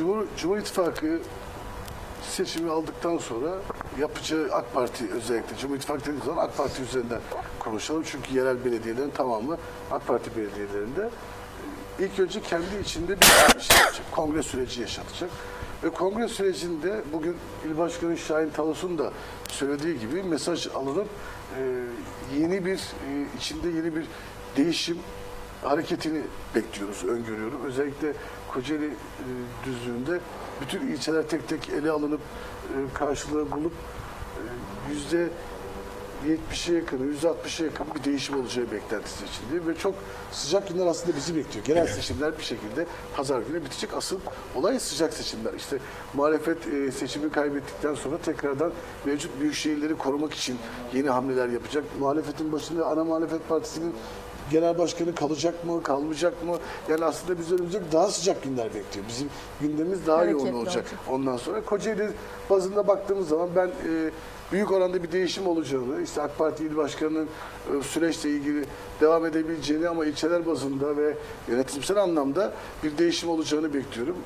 Cumhur, Cumhur İttifakı seçimi aldıktan sonra yapacağı AK Parti özellikle Cumhur İttifakı dediğimiz zaman AK Parti üzerinden konuşalım. Çünkü yerel belediyelerin tamamı AK Parti belediyelerinde ilk önce kendi içinde bir şey yapacak. Kongre süreci yaşatacak. Ve kongre sürecinde bugün İl Başkanı Şahin Talus'un da söylediği gibi mesaj alınıp e, yeni bir e, içinde yeni bir değişim hareketini bekliyoruz, öngörüyorum. Özellikle Kocaeli e, düzlüğünde bütün ilçeler tek tek ele alınıp e, karşılığı bulup e, yüzde 70'e yakın, yüzde 60'a yakın bir değişim olacağı beklentisi içinde ve çok sıcak günler aslında bizi bekliyor. Genel seçimler bir şekilde pazar günü bitecek. Asıl olay sıcak seçimler. İşte muhalefet e, seçimi kaybettikten sonra tekrardan mevcut büyük şehirleri korumak için yeni hamleler yapacak. Muhalefetin başında ana muhalefet partisinin genel başkanı kalacak mı, kalmayacak mı? Yani aslında biz önümüzde daha sıcak günler bekliyor. Bizim gündemimiz daha Hareketli yoğun olacak. olacak. Ondan sonra Kocaeli bazında baktığımız zaman ben e, büyük oranda bir değişim olacağını, işte AK Parti il başkanının e, süreçle ilgili devam edebileceğini ama ilçeler bazında ve yönetimsel anlamda bir değişim olacağını bekliyorum.